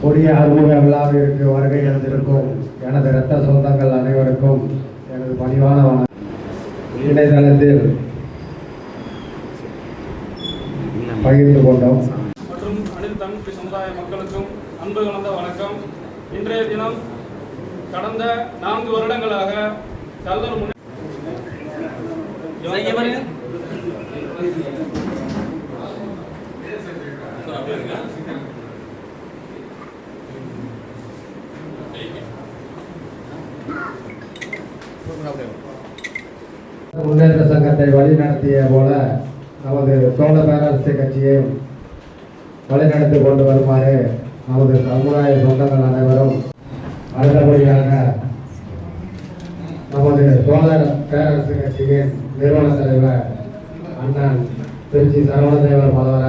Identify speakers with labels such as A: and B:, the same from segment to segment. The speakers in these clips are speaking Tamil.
A: கொடிய அறிமுக விழாவிற்கு வருகை எழுந்திருக்கும் எனது இரத்த சொந்தங்கள் அனைவருக்கும் எனது பணிவான இணையதளத்தில் பகிர்ந்து கொண்டோம்.
B: மற்றும் அனைத்து தமிழ் சமுதாய மக்களுக்கும் அன்பு கலந்த வணக்கம். இன்றைய தினம் கடந்த நான்கு வருடங்களாக கல்லூர் முன்னே
A: முன்னேற்ற சங்கத்தை வழிநடத்திய போல நமது சோழ பேரரசு கட்சியையும் வழிநடத்தி கொண்டு வருமாறு நமது சமுதாய சொந்தங்கள் அனைவரும் அடுத்தபடியாக நமது சோழ பேரரசு கட்சியின் நிறுவன தலைவர் அண்ணன் திருச்சி சரவணதேவர் மலவராய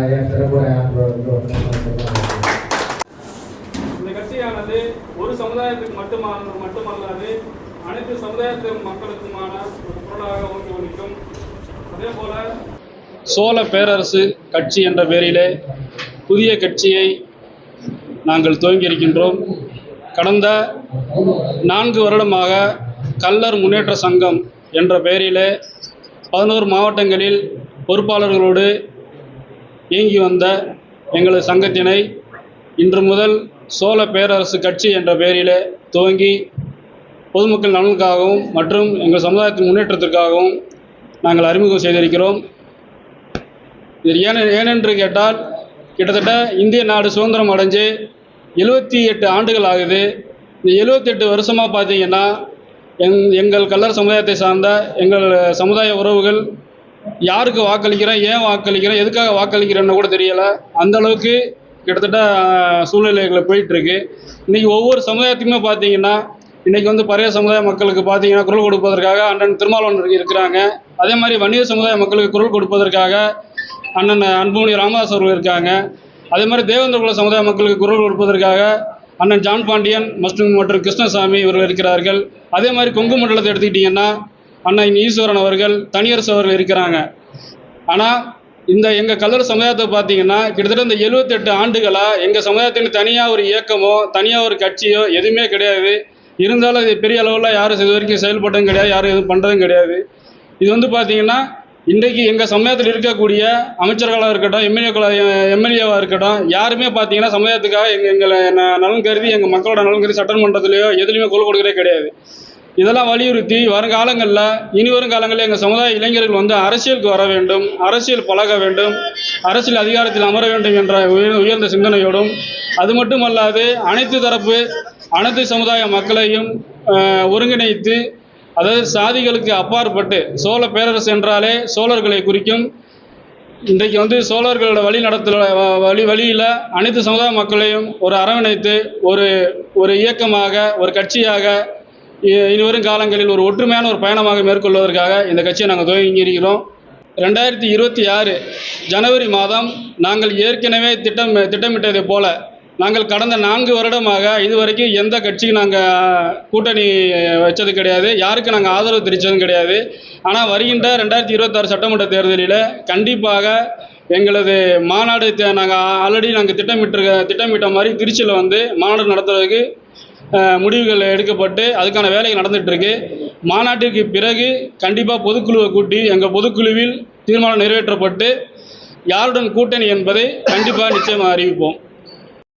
B: அனைத்து சமுதாயத்து மக்களுக்குமான ஒரு பொருளாக ஊக்குவிக்கும் அதே போல சோழ பேரரசு கட்சி என்ற பெயரிலே புதிய கட்சியை நாங்கள் துவங்கியிருக்கின்றோம். கடந்த நான்கு வருடமாக கல்லர் முன்னேற்ற சங்கம் என்ற பெயரிலே பதினோரு மாவட்டங்களில் பொறுப்பாளர்களோடு இயங்கி வந்த எங்களது சங்கத்தினை இன்று முதல் சோழ பேரரசு கட்சி என்ற பெயரிலே துவங்கி பொதுமக்கள் நலனுக்காகவும் மற்றும் எங்கள் சமுதாயத்தின் முன்னேற்றத்திற்காகவும் நாங்கள் அறிமுகம் செய்திருக்கிறோம். இது ஏன் ஏனென்று கேட்டால் கிட்டத்தட்ட இந்திய நாடு சுதந்திரம் அடைஞ்சு எழுபத்தி எட்டு ஆண்டுகள் ஆகுது. இந்த எழுபத்தெட்டு வருஷமாக பார்த்தீங்கன்னா எங் எங்கள் கல்லர் சமுதாயத்தை சார்ந்த எங்கள் சமுதாய உறவுகள் யாருக்கு வாக்களிக்கிறோம் ஏன் வாக்களிக்கிறோம் எதுக்காக வாக்களிக்கிறோன்னு கூட தெரியலை. அந்தளவுக்கு கிட்டத்தட்ட சூழ்நிலைகளை போயிட்டுருக்கு இன்றைக்கி ஒவ்வொரு சமுதாயத்துக்குமே பார்த்தீங்கன்னா இன்றைக்கி வந்து பழைய சமுதாய மக்களுக்கு பார்த்தீங்கன்னா குரல் கொடுப்பதற்காக அண்ணன் திருமாவளவன் இருக்கிறாங்க. அதே மாதிரி வணிக சமுதாய மக்களுக்கு குரல் கொடுப்பதற்காக அண்ணன் அன்புமணி ராமதாஸ் அவர்கள் இருக்காங்க. அதே மாதிரி தேவேந்திர குல சமுதாய மக்களுக்கு குரல் கொடுப்பதற்காக அண்ணன் ஜான் பாண்டியன் மற்றும் மற்றும் கிருஷ்ணசாமி இவர்கள் இருக்கிறார்கள். அதே மாதிரி கொங்கு மண்டலத்தை எடுத்துக்கிட்டிங்கன்னா அண்ணன் ஈஸ்வரன் அவர்கள் தனியரசு அவர்கள் இருக்கிறாங்க. ஆனால் இந்த எங்கள் கல்லர் சமுதாயத்தை பார்த்தீங்கன்னா கிட்டத்தட்ட இந்த எழுபத்தெட்டு ஆண்டுகளாக எங்கள் சமுதாயத்தின் தனியாக ஒரு இயக்கமோ தனியாக ஒரு கட்சியோ எதுவுமே கிடையாது. இருந்தாலும் இது பெரிய அளவில் யாரும் இது வரைக்கும் செயல்பட்டதும் கிடையாது யாரும் எதுவும் பண்ணுறதும் கிடையாது. இது வந்து பார்த்தீங்கன்னா இன்றைக்கு எங்கள் சமுதாயத்தில் இருக்கக்கூடிய அமைச்சர்களாக இருக்கட்டும் எம்எல்ஏக்களாக எம்எல்ஏவாக இருக்கட்டும் யாருமே பார்த்தீங்கன்னா சமுதாயத்துக்காக எங்கள் எங்களை நலன் கருதி எங்கள் மக்களோட நலன் கருதி சட்டமன்றத்திலேயோ எதுலேயுமே குரல் கொடுக்கறதே கிடையாது. இதெல்லாம் வலியுறுத்தி வருங்காலங்களில் இனி வரும் காலங்களில் எங்கள் சமுதாய இளைஞர்கள் வந்து அரசியலுக்கு வர வேண்டும் அரசியல் பழக வேண்டும் அரசியல் அதிகாரத்தில் அமர வேண்டும் என்ற உயர் உயர்ந்த சிந்தனையோடும் அது மட்டுமல்லாது அனைத்து தரப்பு அனைத்து சமுதாய மக்களையும் ஒருங்கிணைத்து அதாவது சாதிகளுக்கு அப்பாற்பட்டு சோழ பேரரசு என்றாலே சோழர்களை குறிக்கும். இன்றைக்கு வந்து சோழர்களோட வழி நடத்துல வழி வழியில் அனைத்து சமுதாய மக்களையும் ஒரு அரவணைத்து ஒரு ஒரு இயக்கமாக ஒரு கட்சியாக இ- காலங்களில் ஒரு ஒற்றுமையான ஒரு பயணமாக மேற்கொள்வதற்காக இந்த கட்சியை நாங்கள் துவங்கியிருக்கிறோம். ரெண்டாயிரத்தி இருபத்தி ஆறு ஜனவரி மாதம் நாங்கள் ஏற்கனவே திட்டம் திட்டமிட்டதைப் போல நாங்கள் கடந்த நான்கு வருடமாக இதுவரைக்கும் எந்த கட்சிக்கும் நாங்கள் கூட்டணி வச்சது கிடையாது. யாருக்கு நாங்கள் ஆதரவு தெரிவித்ததும் கிடையாது. ஆனால் வருகின்ற ரெண்டாயிரத்தி இருபத்தாறு சட்டமன்ற தேர்தலில் கண்டிப்பாக எங்களது மாநாடு நாங்கள் ஆல்ரெடி நாங்கள் திட்டமிட்டிருக்க திட்டமிட்ட மாதிரி திருச்சியில் வந்து மாநாடு நடத்துறதுக்கு முடிவுகள் எடுக்கப்பட்டு அதுக்கான வேலைகள் நடந்துகிட்ருக்கு மாநாட்டிற்கு பிறகு கண்டிப்பாக பொதுக்குழுவை கூட்டி எங்கள் பொதுக்குழுவில் தீர்மானம் நிறைவேற்றப்பட்டு யாருடன் கூட்டணி என்பதை கண்டிப்பாக நிச்சயமாக அறிவிப்போம்.